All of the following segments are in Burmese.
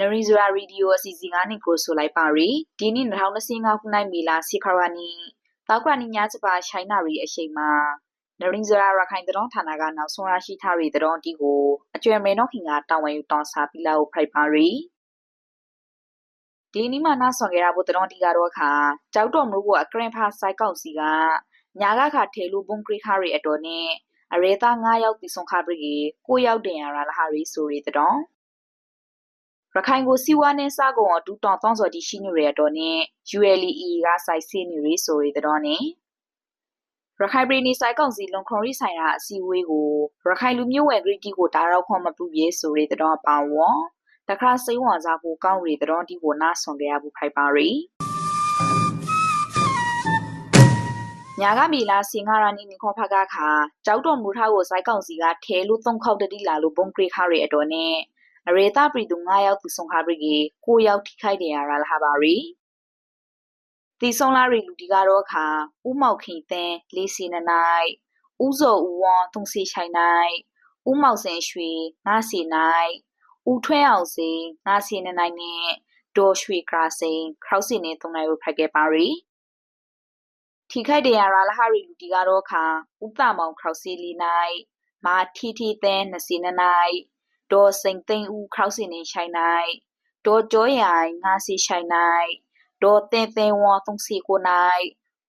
နရီဇရာရေဒီယိုအစီအစဉ်ကနေကိုဆိုလိုက်ပါရီဒီနေ့2025ခုနှစ်မေလစီခရဝနီတောက်ကရနီညာစပါရှိုင်းနာရီအရှိန်မှာနရီဇရာရခိုင်တတော်ဌာနကနောက်ဆုံးရရှိထားရီတတော်ဒီကိုအကျွဲမဲနော်ခင်ကတာဝန်ယူတောင်းစားပြီးလာကိုဖိုက်ပါရီဒီနေ့မှနားဆောင်ကြရဖို့တတော်ဒီကတော့ခါကြောက်တော်မလို့ကအကရင်ဖာစိုက်ကောက်စီကညာကခါထေလူဘုံခရိခရီအတော်နဲ့အရေသား9ယောက်တီဆုံးခါပြီကိုရောက်တင်ရလာလာဟာရီဆိုရီတတော် ရခိုင်ကိုစီဝါနဲ့စားကုန်အတူတောင်တောင်းစော်တီရှိနေရတော့နဲ့ ULE ကစိုက်စေနေရဆိုရတဲ့နဲ့ရခိုင်ပြည်နယ်စိုက်ကောင်စီလုံခုံရီဆိုင်ရာအစည်းအဝေးကိုရခိုင်လူမျိုးဝယ်ဂရီတီကိုတာရောက်ခွန်မပူပြေဆိုရတဲ့တော့ပါဝေါ်တခါစိန်ဝါစားကိုကောင်းရတဲ့တော့ဒီကိုနာဆွန်ကြရဘူးဖိုက်ပါရီညာကမီလာစင်္ဂရာနီနီခေါဖကခါကြောက်တော်မူထားကိုစိုက်ကောင်စီကထဲလို့သုံးခေါက်တတိလာလို့ဘုံဂရိခါရအတော်နဲ့ အရေတာပြည်သူ9ယောက်သူဆုံးခါပြီကြီး9ယောက်ထိခိုက်တယ်ရလာလာပါရီတီဆုံးလာရီလူဒီကတော့ခါဥမောက်ခင်တဲ့လေးစီနနိုင်ဥဇော်ဦးဝွန်သုံးစီချိုင်နိုင်ဥမောက်စင်ရွှေငါစီနိုင်ဥထွဲအောင်စီငါစီနနိုင်နဲ့ဒေါ်ရွှေကရာစိန်ခေါစီနေသုံးနိုင်ကိုဖိုက်ခဲ့ပါရီထိခိုက်တယ်ရလာလာဟာရီလူဒီကတော့ခါဥပမောင်ခေါစီလီနိုင်မာထီထီတဲ့နစီနနိုင် ဒေါ်စိန်သိန်းဦးခောက်စင်နေရှိုင်နိုင်ဒေါ်ကျော်ရိုင်ငါစီရှိုင်နိုင်ဒေါ်တင်တင်ဝါသုံးစီကိုနိုင်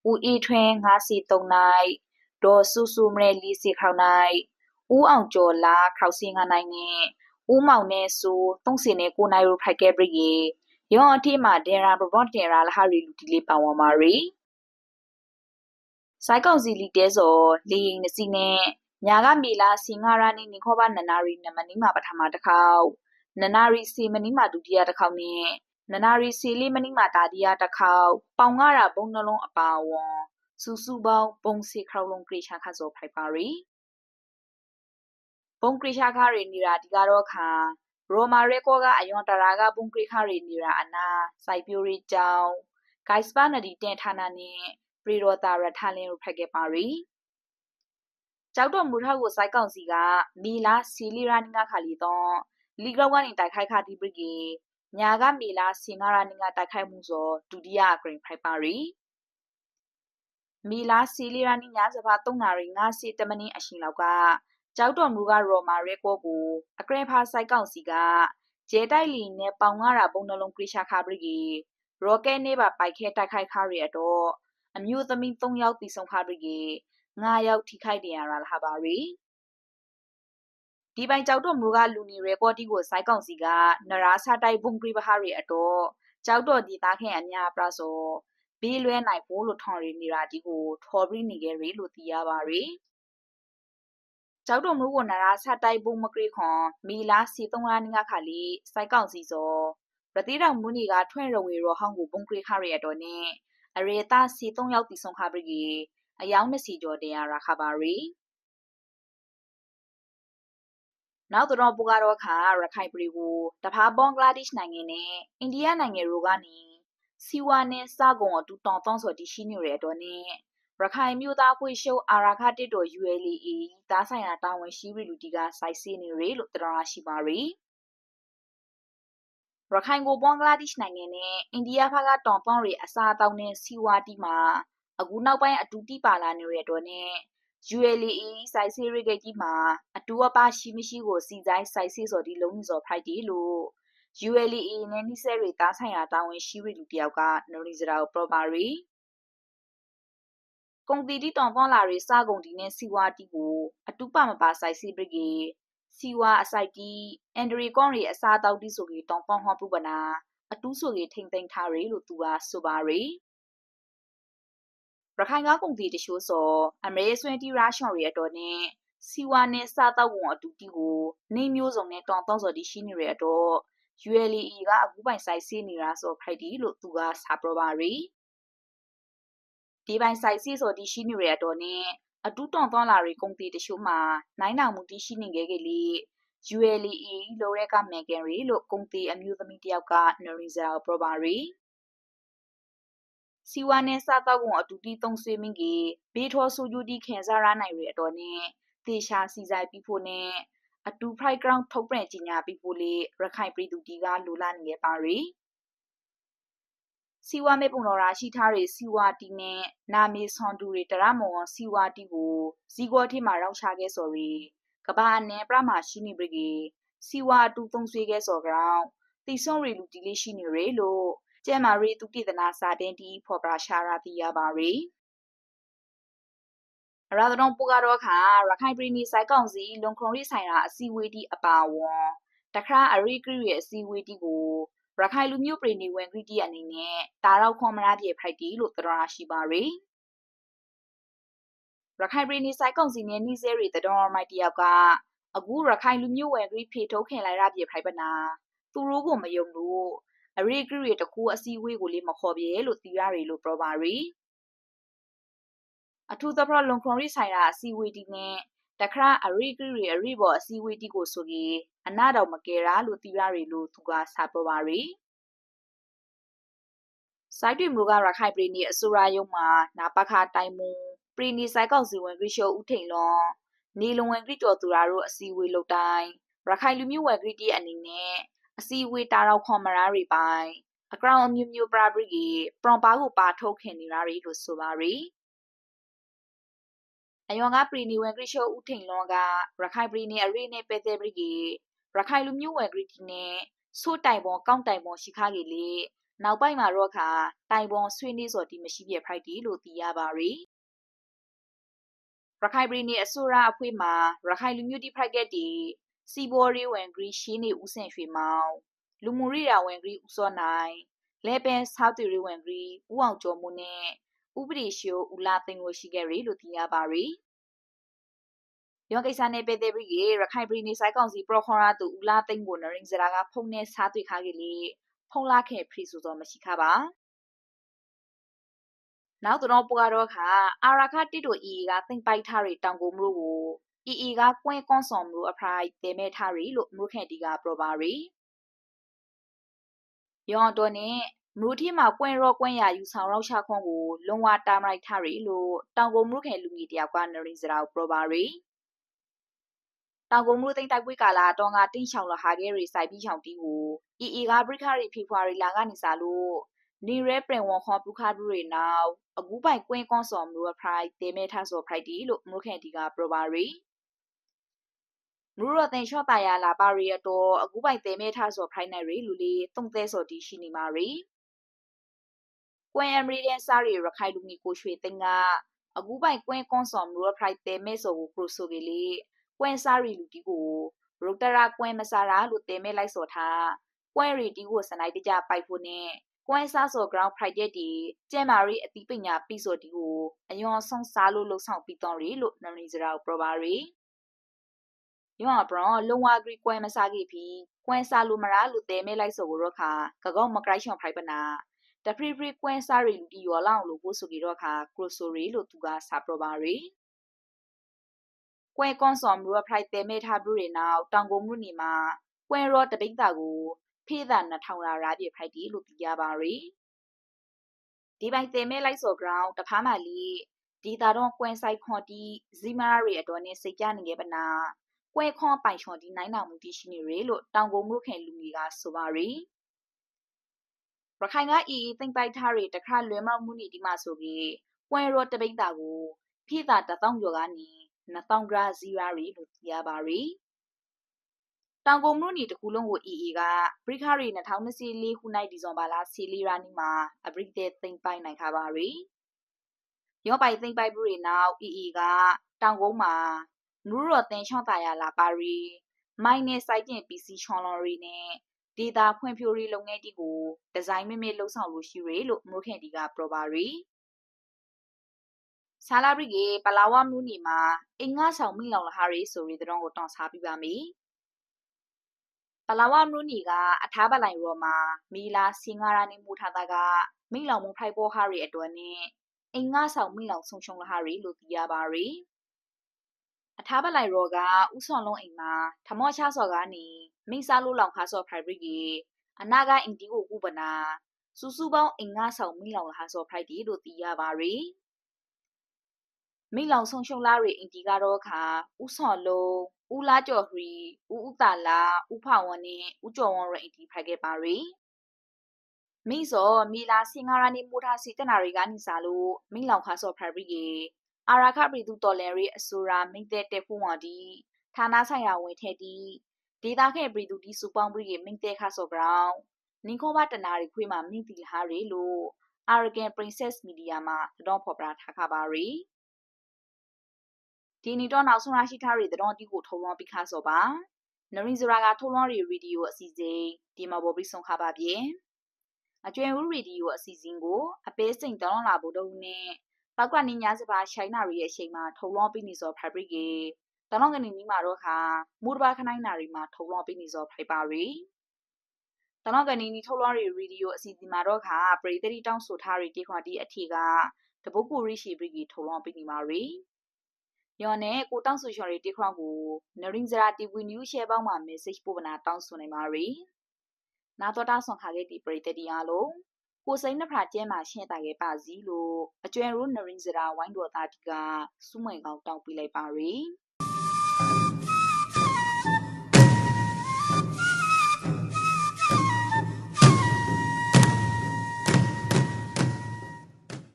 ဦးဤထွင်းငါစီသုံးနိုင်ဒေါ်ဆူဆူမရဲလီစီခေါနိုင်ဦးအောင်ကျော်လာခောက်စင်ငါနိုင်နဲ့ဦးမောင်နဲ့ဆူသုံးစီနဲ့ကိုနိုင်ရဖိုက်ခဲ့ပြီရောအထိမှာဒေရာဘဘော့တင်ရာလဟာရီလူတီလေးပါဝမာရီဆိုင်ကောင်စီလီတဲစောလေရင်နစီနဲ့ ညာကမေလာစင်္ဂရာနီနိခောဘနနာရီနမနီမှာပထမတစ်ခေါက်နနာရီစီမနီမှာဒုတိယတစ်ခေါက်နဲ့နနာရီစီလေးမနီမှာတာတိယတစ်ခေါက်ပေါင်ငါရာဘုံနှလုံးအပါဝွန်စူစူပေါင်းပုံစီခရောင်းလုံးကရိရှာခါစောဖိုက်ပါရီဘုံကရိရှာခါရီနီရာဒီကတော့ခါရိုမာရဲကောကအယွန်တရာကဘုံကရိခါရီနီရာအနာစိုက်ပြိုရီကြောင်ဂိုက်စပါနဒီတန်ဌာနနဲ့ပရီရောတာရထလင်းကိုဖက်ခဲ့ပါရီ ကြောက်တော်မူထောက်ကိုစိုက်ကောင်စီကမီလာစီလီရာနီငါခါလီတော့လီဂလောက်ကနေတိုက်ခိုက်ခါဒီပရီညာကမီလာစင်ငါရာနီငါတိုက်ခိုက်မှုဆိုဒုတိယဂရင်းဖိုက်ပါရီမီလာစီလီရာနီညာစပါ3နာရီ5စီတမနင်းအရှင်လောက်ကကြောက်တော်မူကရော်မာရဲကိုကိုအကရဖာစိုက်ကောင်စီကကျဲတိုက်လီနဲ့ပေါင်ငါရာပုံနှလုံးကရိရှာခါပရီရော့ကက်နေပါပိုက်ခဲတိုက်ခိုက်ခါရတော့အမျိုးသမီး3ယောက်တီဆုံးခါပရီ 9ယောက်ထိခိုက်နေရတာလာပါရီဒီပိုင်ကြောက်တော့မူကလူနေရဲကော်တီကိုစိုက်ကောင်စီကနရာစာတိုက်ဘုံပရိပဟာရီအတော့ကြောက်တော့ဒီသားခင်အများပြဆိုဘေးလွဲနိုင်ဖို့လို့ထော်ရီနေတာဒီကိုထော်ပြီးနေကြရီလို့သိရပါရီကြောက်တော့မူကိုနရာစာတိုက်ဘုံမကရိခွန်မီလာစီသုံးလာနေကခါလီစိုက်ကောင်စီစောပတိတော်မူနီကထွန့်ရဝေရောဟောင်းကိုဘုံကရိခရီအတော်နဲ့အရေတာစီသုံးယောက်တီဆုံးခါပြီ အယောင်20ကျော်တင်ရတာခပါရီနောက်တော့ပူကတော့ခါရခိုင်ပြည်ကိုတဖာဘင်္ဂလားဒေ့ရှ်နိုင်ငံနဲ့အိန္ဒိယနိုင်ငံတို့ကနေစီဝါနဲ့စကုံအတူတောင်တောင်းဆိုတရှိနေရတော့နဲ့ရခိုင်မျိုးသားခွေရှုပ်အာရာခတစ်တော် ULA သားဆိုင်ရာတာဝန်ရှိရီလူတီကစိုက်စီနေရလို့တရားရှိပါရီရခိုင်ကိုဘင်္ဂလားဒေ့ရှ်နိုင်ငံနဲ့အိန္ဒိယဘက်ကတောင်ပေါင်းရီအစားအသောက်နဲ့စီဝါတီမှာ အခုနောက်ပိုင်းအတူတိပါလာနေတဲ့တော့နဲ့ ULA စိုက်စီရိဂိတ်ကြီးမှာအတူအပါရှိမရှိကိုစီဆိုင်စိုက်စီစော်ဒီလုံးစော်ဖိုက်တီလို့ ULA နဲ့နိစဲရီတားဆိုင်ရာတာဝန်ရှိရီလူတယောက်ကနော်ရီစရာကိုပရောပါရီကုံတီတီတောင်ပေါလာရီစကုန်ဒီနဲ့စီဝါတီကိုအတူပမပါစိုက်စီဘရဂီစီဝါအစိုက်တီအန်ဒရီကွန်ရီအစားတောက်တီဆိုပြီးတောင်ပေါဟောပူပနာအတူဆိုကြီးထိမ့်သိမ့်ထားရီလို့သူကဆိုပါရီ ရခိုင်ကားကုန်တီတရှိုးစောအမေဆွင်တီရာရှော်ရီအတော်နဲ့စီဝါနဲ့စားတော့ဝန်အတူတီကိုနေမျိုးစုံနဲ့တောင်တောင်းစော်တီရှိနေရတော့ ULE ကအခုပိုင်ဆိုင်စီနေတာဆိုဖိုက်တီလို့သူကစာပရပါရီဒီပိုင်ဆိုင်စီဆိုတီရှိနေရတော့နဲ့အတူတောင်တောင်းလာရီကုန်တီတရှိုးမှာနိုင်နာမှုတီရှိနေခဲ့ကလေး ULE လိုရဲကမန်ကန်ရီလို့ကုန်တီအမျိုးသမီးတယောက်ကနော်ရီဇာပရပါရီ စီဝါနဲ့စားတော့ကုန်အတူတီသုံးဆွေးမင်းကြီးဘေးထောဆူဂျူတီခင်စားရနိုင်ရအတော်နဲ့တေရှာစီဆိုင်ပြီးဖို့နဲ့အတူ Pride Ground ထုတ်ပြန်ကြေညာပြီးဖို့လေရခိုင်ပြည်သူတီကလိုလာနေပါရီစီဝါမေပုံတော်ရာရှိထားတဲ့စီဝါတီနဲ့နာမီဆွန်တူတွေတရမော်စီဝါတီကိုဇီကောတိမှာရောက်ချခဲ့စော်ရီကဘာနဲ့ပရမရှိနေပြီစီဝါတူသုံးဆွေးခဲ့စော်ကောင်တီဆွန်ရီလူတီလေးရှိနေရလို့ ကျဲမာရီသူတိတနာစာတင်တီဖော်ပရာရှာရာတီရပါရီရာသတော်ပူကတော့ခါရခိုင်ပြည်နယ်စိုက်ကောင်စီလွန်ခရုံရီဆိုင်ရာအစည်းအဝေးတီအပါဝွန်တခါအရိကရီရဲ့အစည်းအဝေးတီကိုရခိုင်လူမျိုးပြည်နေဝင်ဂရီတီအနေနဲ့တာရောက်ခွန်မရပြေဖိုက်တီလို့သတော်ရှိပါရီရခိုင်ပြည်နယ်စိုက်ကောင်စီနဲ့နှီးစဲရီတတော်မိုက်တယောက်ကအခုရခိုင်လူမျိုးဝင်ဂရီဖေထုတ်ခင်လိုက်ရပြေဖိုက်ပနာသူတို့ကိုမယုံလို့ အရိကရီတကူအစည်းအဝေးကိုလေးမခေါ်ပြေလို့တီရရီလို့ပြောပါရီအထူးသဖြင့်လွန်ခွန်ရီဆိုင်ရာအစည်းအဝေးတီနဲ့တခါအရိကရီအရိဘော်အစည်းအဝေးတီကိုဆိုကြီးအနာတော်မကယ်ရာလို့တီရရီလို့သူကစာပြောပါရီစိုက်တွေမျိုးကရခိုင်ပြည်နယ်အစိုးရရုံးမှာနာပခတိုင်မွန်ပြည်နယ်စိုက်ကောက်စီဝင်ဂရိရှောဦးထိန်လွန်နေလုံဝင်ဂရိတော်သူရာတို့အစည်းအဝေးလုပ်တိုင်းရခိုင်လူမျိုးဝင်ဂရိတီအနေနဲ့ အစည်းအဝေးတာရောက်ခွန်မရာတွေပိုင်းအကောင့်အမျိုးမျိုးပရာပရီကြီးပရွန်ပါကိုပါထုတ်ခင်နေတာတွေလို့ဆိုပါရီအယောင်ကပြည်နေဝင်ဂရိရှောဦးထိန်လွန်ကရခိုင်ပြည်နေအရိနဲ့ပဲတဲ့ပရီကြီးရခိုင်လူမျိုးဝင်ဂရိတီနဲ့ဆိုးတိုင်ပေါ်ကောင်းတိုင်ပေါ်ရှိခါကြီးလေနောက်ပိုင်းမှာတော့ခါတိုင်ပေါ်ဆွေးနွေးစော်တီမရှိပြဖိုက်တီလို့သိရပါရီရခိုင်ပြည်နယ်အစိုးရအဖွဲ့မှရခိုင်လူမျိုးတီဖိုက်ကက်တီ စီဘော်ရီဝင်ဂရီရှင်းနေဦးစင်ရွှေမောင်လူမှုရိယာဝင်ဂရီဦးစောနိုင်လဲပန်ဆောက်တီရီဝင်ဂရီဦးအောင်ကျော်မှုနဲ့ဥပဒေရှိုးဦးလာသိန်းကိုရှိခဲ့ရီလို့သိရပါရီယောကိစ္စနဲ့ပေတဲ့ပြီးရခိုင်ပြည်နယ်ဆိုင်ကောင်စီပရခေါ်ရာသူဦးလာသိန်းကိုနရင်းစရာကဖုန်နဲ့စားတွေ့ခါကြီးလေဖုန်လာခဲ့ဖရီဆိုတော့မရှိခပါနောက်တော့ပကတော့ခါအာရခတိတို့အီကသိမ့်ပိုက်ထားရီတောင်ကိုမျိုးကို အီအီကကွင်းကွန်ဆောင်မျိုးအဖရိုက်တဲမဲ့ထားရီလို့မျိုးခဲ့တီကပရပါရီယောင်တော်နဲ့မျိုးထီမှာကွင်းရောကွင်းရယူဆောင်ရောက်ချခွန်ကိုလုံဝတာမလိုက်ထားရီလို့တောင်ကိုမျိုးခဲ့လူငီတယောက်ကနရီစရာပရပါရီတောင်ကုန်မှုသိမ့်တိုက်ပွေးကာလာတော့ငါတင်းချောင်လဟာခဲ့ရီစိုက်ပြီးချောင်တီးကိုအီအီကဘရိခရီဖေဖော်ဝါရီလာကနေစားလို့နီရဲပရင်ဝန်ခေါ်ပူခါဒူရီနောက်အကူပိုင်ကွင်းကွန်ဆော်မူဖရိုက်တေမဲထဆော်ဖရိုက်တီလို့မုခဲတီကပရိုပါရီ မူရတဲ့ရှော့တာယာလာပါရီအတော်အကူပိုင်တေမဲထဆော်ဖရိုက်နေရီလူလေးတုံသဲဆော်တီရှိနေမာရီကွင်းအမရီဒန်စာရီရခိုင်လူငီကိုရွှေသိန်းကအကူပိုင်ကွင်းကွန်ဆော်မူဖရိုက်တေမဲဆော်ကိုပရိုဆိုကလေးကွင်းစာရီလူတီကိုရိုတရာကွင်းမစာရာလို့တေမဲလိုက်ဆော်ထားကွင်းရီတီကိုစနိုက်တကြပိုက်ဖို့နဲ့ကွမ်ဆာဆို ground project ဒီကျဲမာရီအတိပညာပြီးဆိုဒီကိုအယွန်ဆုံးစားလို့လှုပ်ဆောင်ပြီးတော့ရီလို့နမီစရာပရပါရီ ယောဘရောလုံဝဂရီကွမ်မစားကြီးပြီးကွမ်ဆာလိုမရာလူတဲမဲလိုက်ဆိုတော့ခါကကောမကရိုက်ရှောင်ဖိုင်ပနာတဖရီဖရီကွမ်ဆာရီလူဒီယောလောင်လို့ပို့ဆိုကြတော့ခါကရိုဆိုရီလို့သူကစာပရပါရီကွဲကွန်ဆော်မူရဖရိုက်တဲမဲထားဘူးတွေနောက်တောင်ကုန်မှုနေမှာကွဲရောတပိတ်တာကိုဖေးတာ2000ရာရာပြဖိုက်တီလို့သိရပါရီဒီပိုင်တဲမဲလိုက်စော် ground တဖားမှလီဒီတာတော့ကွဲဆိုင်ခွန်တီဇီမာရီအတော်နဲ့စိတ်ကြနေခဲ့ပနာ ကွဲခွန်ပိုင်ချွန်ဒီနိုင်နာမှုတီရှိနေရလို့တောင်ကုန်မှုခင်လူကြီးကဆိုပါရီရခိုင်ကအီအီသိမ့်ပိုက်ထားရီတခါလွယ်မောက်မှုနီဒီမှာဆိုပြီးကွဲရောတပိတ်တာကိုဖိတာတထောင်ကျော်ကနေ2000ဂရာဇီရာရီလို့သိရပါရီတောင်ကုန်မြို့နယ်တစ်ခုလုံးကို EA ကဘရိခရီ2024ခုနိုင်ဒီဇွန်ဘာလစီလီရာနီမှာအဘရိတဲ့သိမ့်ပိုင်နိုင်ခါပါရီရောပိုင်သိမ့်ပိုင်ဘူးတွေနောက် EA ကတောင်ကုန်မှာ နူးရော်တင်ချွန်တာယာလာပါရီမိုင်းနဲ့စိုက်ကျင် PC ချွန်လော်ရီနဲ့ဒေတာဖွံ့ဖြိုးရေးလုပ်ငန်းတီကိုဒီဇိုင်းမမေလှုပ်ဆောင်လို့ရှိရလို့မိုးခင်တီကပရိုပါရီဆာလာဘရီကပလာဝမနူနီမှာအင်္ဂါဆောင်မိလောင်လဟာရီဆိုရီတဲ့တော့ကိုတောင်းစားပြပါမယ်ပလာဝမရုနီကအထားပလိုင်ရောမှာမီလာစင်ငါရာနေမူထားတာကမိလောင်မှုဖိုက်ပေါ်ဟာရီအတွက်နဲ့အင်္ဂါဆောင်မိလောင်ဆုံရှုံလဟာရီလို့သိရပါရီ အထားပလိုင်ရောကဥဆောင်လုံးအိမ်မှာထမော့ချဆော်ကနေမိစားလို့လောင်ခါဆော်ဖိုက်ဘရီကအနာကအင်တီကိုကုပနာစူစူပေါင်းအင်္ဂါဆောင်မိလောင်လဟာဆော်ဖိုက်တီလို့သိရပါရီမိလောင်ဆုံရှုံလာရီအင်တီကတော့ခါဥဆောင်လုံးဦးလာကျော်ဟရီဦးဦးတာလာဦးဖောင်ဝန်းနဲ့ဦးကျော်ဝန်းရအတီဖက်ခဲ့ပါရီမိစောမီလာစင်ငါရာနီမိုထားစီတနာရီကနေစားလို့မိလောင်ခါစောဖရဘရီကေ အာရာခပရီသူတော်လန်ရီအဆိုရာမိတဲ့တက်ဖို့ဝဒီဌာနဆိုင်ရာဝင်ထဲတီဒေတာခဲ့ပရီသူဒီစူပေါင်းပရီကေမိတဲ့ခါစောဘရောင်းနင်းခေါ်ပါတနာရီခွေးမှာမိတီဟာရီလို့ Arrogant Princess Media မှာသတင်းဖော်ပြထားခပါရီဒီနီတော့နောက်ဆုံးရရှိထားတဲ့သတင်းတီကိုထုံလွှမ်းပြီးခါစောပါနရင်ဇရာကထုံလွှမ်းရီရေဒီယိုအစီအစဉ်ဒီမှာပေါ်ပြီးဆုံးခပါပြေအကျွဲဦးရေဒီယိုအစီအစဉ်ကိုအပေးစိန်တောင်းလာဖို့တော့နဲ့ ပောက်ကနိညာစပါရှိုင်းနာရီရဲ့အချိန်မှာထုံလွှမ်းပြီးနေစောဖက်ဘရစ်ကေတနောင်းကနေနီးမှာတော့ခါမူတဘာခနိုင်နာရီမှာထုံလွှမ်းပြီးနေစောဖိုက်ပါရီတနောက်ကနီနီထုတ်လွှင့်ရီရေဒီယိုအစီအစဉ်မှာတော့ခါပရိသတိတောင်းဆိုထားရီတေခွာတီအထီကတပုတ်ကိုရိရှိပရိကြီးထုတ်လွှင့်ပြီးနေပါရီယောနဲ့ကိုတောင်းဆိုရှော်ရီတေခွာကိုနရင်ဇရာတီဗီနျူးရှဲပေါင်းမှာ message ပို့ပနာတောင်းဆိုနိုင်ပါရီနာတော်တာဆွန်ခါခဲ့တီပရိသတိအားလုံး ကိုစိန်နှဖရာကျဲမှာရှင်းတာခဲ့ပါစီလို့အကျွဲရိုးနရင်ဇရာဝိုင်းတော်သားတီကစုမွေကောင်းတောင်းပြလိုက်ပါရီ